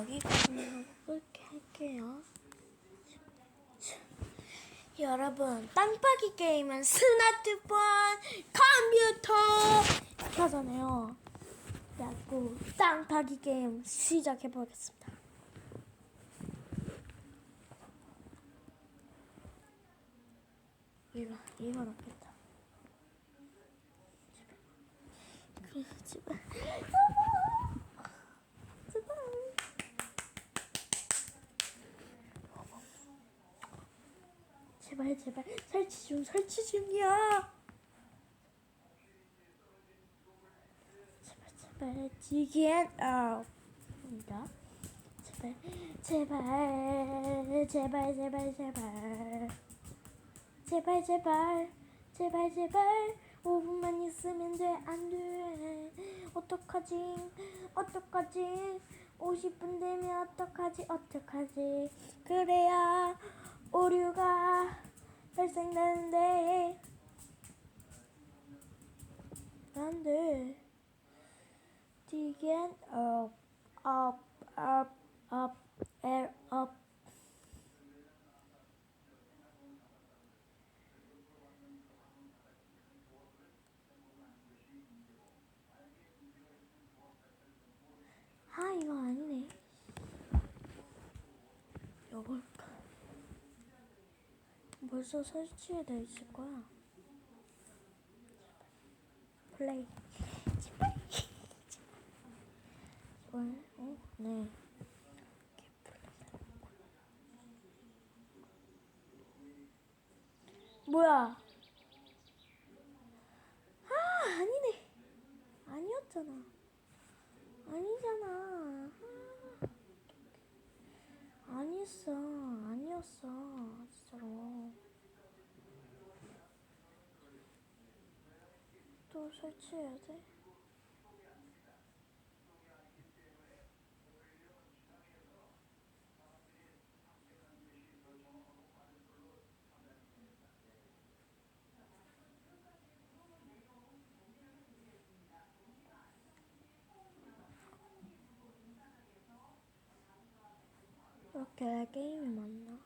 여기까지만 하고 그렇게 할게요. 여러분, 땅파기 게임은 스마트폰, 컴퓨터 하잖아요. 그래갖고 땅파기 게임 시작해 보겠습니다. 이거, 이건 없겠다. 제발. 그, 제발. 제발. 제발 제발. 설치 중 설치 중이야. 제발 제발. 지기엔 아입니다. 제발 제발 제발 제발 제발. 제발 제발. 제발 제발. 5분만 있으면 돼. 안 돼. 어떡하지? 어떡하지? 50분 되면 어떡하지? 어떡하지? 그래야 오류가 발생되는데 안돼 디겐 up up up up air up 아 이거 아니네. 설치돼 있을 거야. 플레이 제발 제발 어? 네 이렇게 플레이 뭐야 아 아니네 아니었잖아 아니잖아. 아, 아니었어. 아니었어. 진짜로. 또 설치해야 돼? 이렇게 게임이 많나?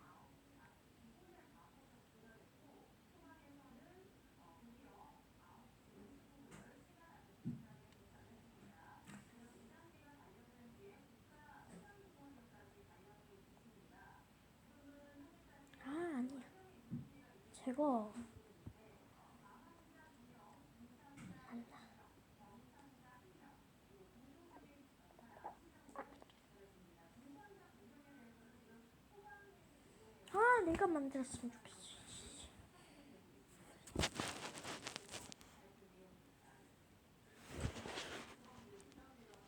아, 아니야. 제거. 내가 만들었으면 좋겠어.